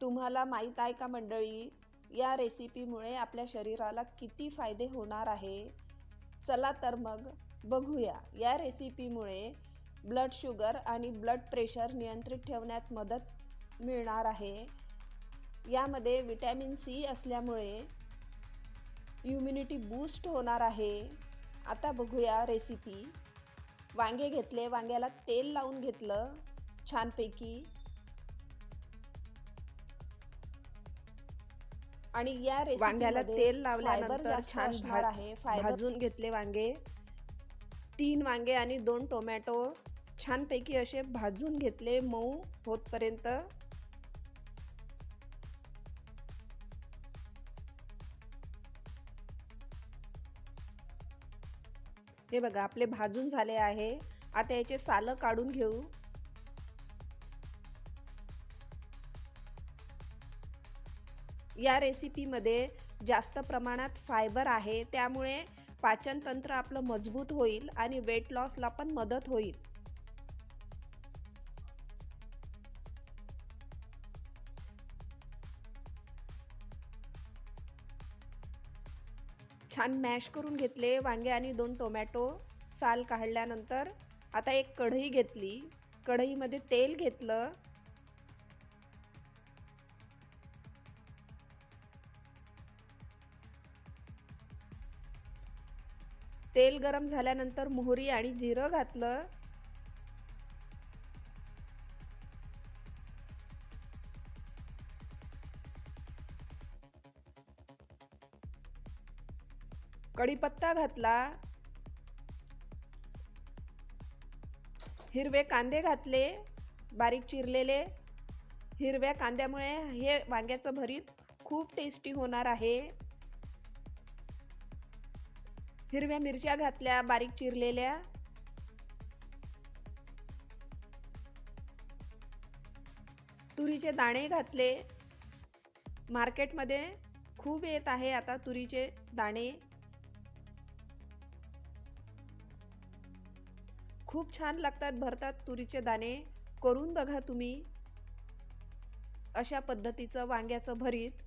तुम्हाला माहीत आहे का मंडळी? या रेसिपीमुळे आपल्या शरीराला किती फायदे होणार आहे? चला तर मग बघूया. या रेसिपीमुळे ब्लड शुगर आणि ब्लड प्रेशर नियंत्रित ठेवण्यात मदत मिळणार आहे. यामध्ये विटॅमिन सी असल्यामुळे इम्युनिटी बूस्ट होणार आहे. आता बघूया रेसिपी वांगे घेतले वांग्याला तेल लावून घेतलं. छानपैकी आणि या वांग्याला तेल लावल्यानंतर छान आहे भाजून घेतले वांगे. तीन वांगे आणि दोन टोमॅटो छानपैकी असे भाजून घेतले मऊ होतपर्यंत. हे बघा आपले भाजून झाले आहे. आता याचे सालं काढून घेऊ. या रेसिपीमध्ये जास्त प्रमाणात फायबर आहे. त्यामुळे पाचनतंत्र आपलं मजबूत होईल आणि वेट लॉसला पण मदत होईल. छान मॅश करून घेतले वांगे आणि दोन टोमॅटो साल काढल्यानंतर. आता एक कढई घेतली. कढईमध्ये तेल घेतलं. तेल गरम झाल्यानंतर मोहरी आणि जिरं घातलं. कढीपत्ता घातला. हिरवे कांदे घातले बारीक चिरलेले. हिरव्या कांद्यामुळे हे वांग्याचं भरीत खूप टेस्टी होणार आहे. हिरव्या मिरच्या घातल्या बारीक चिरलेल्या. तुरीचे दाणे घातले. मार्केटमध्ये खूप येत आहे आता तुरीचे दाणे. खूप छान लागतात भरतात तुरीचे दाणे. करून बघा तुम्ही. अशा पद्धतीचं वांग्याचं भरीत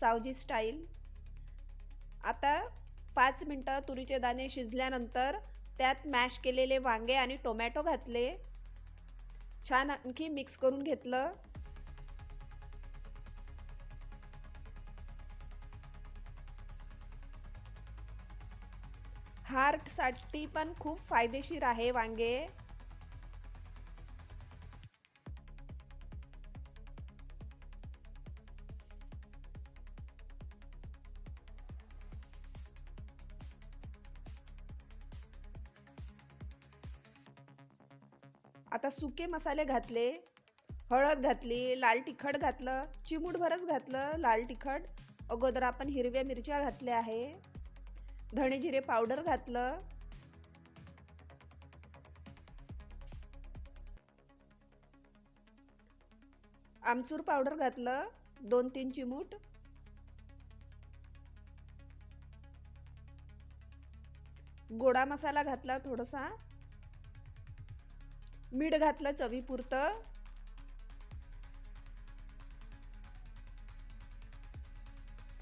सावजी स्टाईल. आता पाच मिनटं तुरीचे दाणे शिजल्यानंतर त्यात मॅश केलेले वांगे आणि टोमॅटो घातले. छान आणखी मिक्स करून घेतलं. हार्टसाठी पण खूप फायदेशीर आहे वांगे. आता सुके मसाले घातले हळद घातली लाल तिखट घातलं चिमूटभरच घातलं लाल तिखट. अगोदर आपण हिरव्या मिरच्या घातल्या आहे. धणे जिरे पावडर घातलं. आमचूर पावडर घातलं दोन तीन चिमूट. गोडा मसाला घातला थोडासा. मीठ घातलं चवीपुरतं.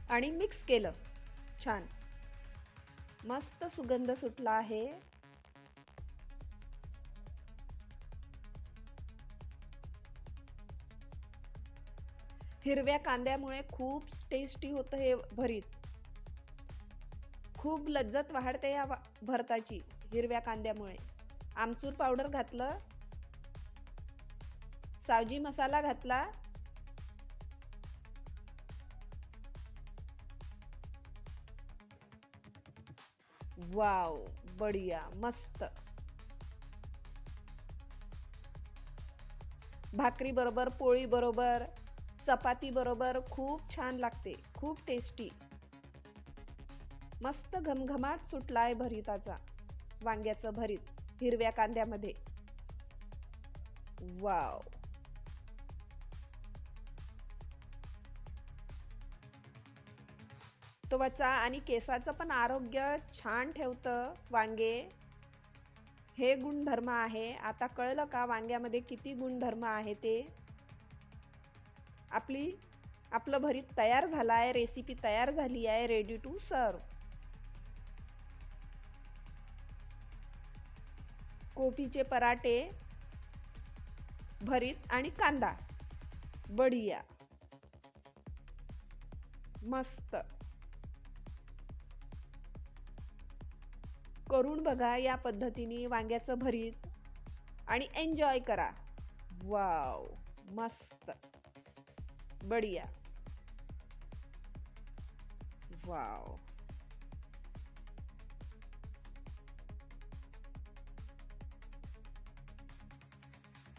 आणि मिक्स केलं. छान. मस्त सुगंध सुटला आहे. हिरव्या कांद्यामुळे खूप टेस्टी होतं हे भरीत. खूप लज्जत वाढते या भरताची हिरव्या कांद्यामुळे. आमचूर पावडर घातलं. सावजी मसाला घातला. वाव बढिया मस्त. भाकरी बरोबर पोळी बरोबर चपाती बरोबर खूप छान लागते खूप टेस्टी मस्त घमघमाट सुटलाय भरिताचा वांग्याचं भरीत हिरव्या कांद्यामध्ये. वाव. त्वचा आणि केसाचं पण आरोग्य छान ठेवतं वांगे. हे गुणधर्म आहे. आता कळलं का वांग्यामध्ये किती गुणधर्म आहे ते? आपली आपलं भरीत तयार झालं आहे रेसिपी तयार झाली आहे रेडी टू सर्व कोबीचे पराठे भरीत आणि कांदा. बढिया. मस्त. करून बघा या पद्धतीने वांग्याचं भरीत आणि एन्जॉय करा. वाव मस्त. बढिया. वाव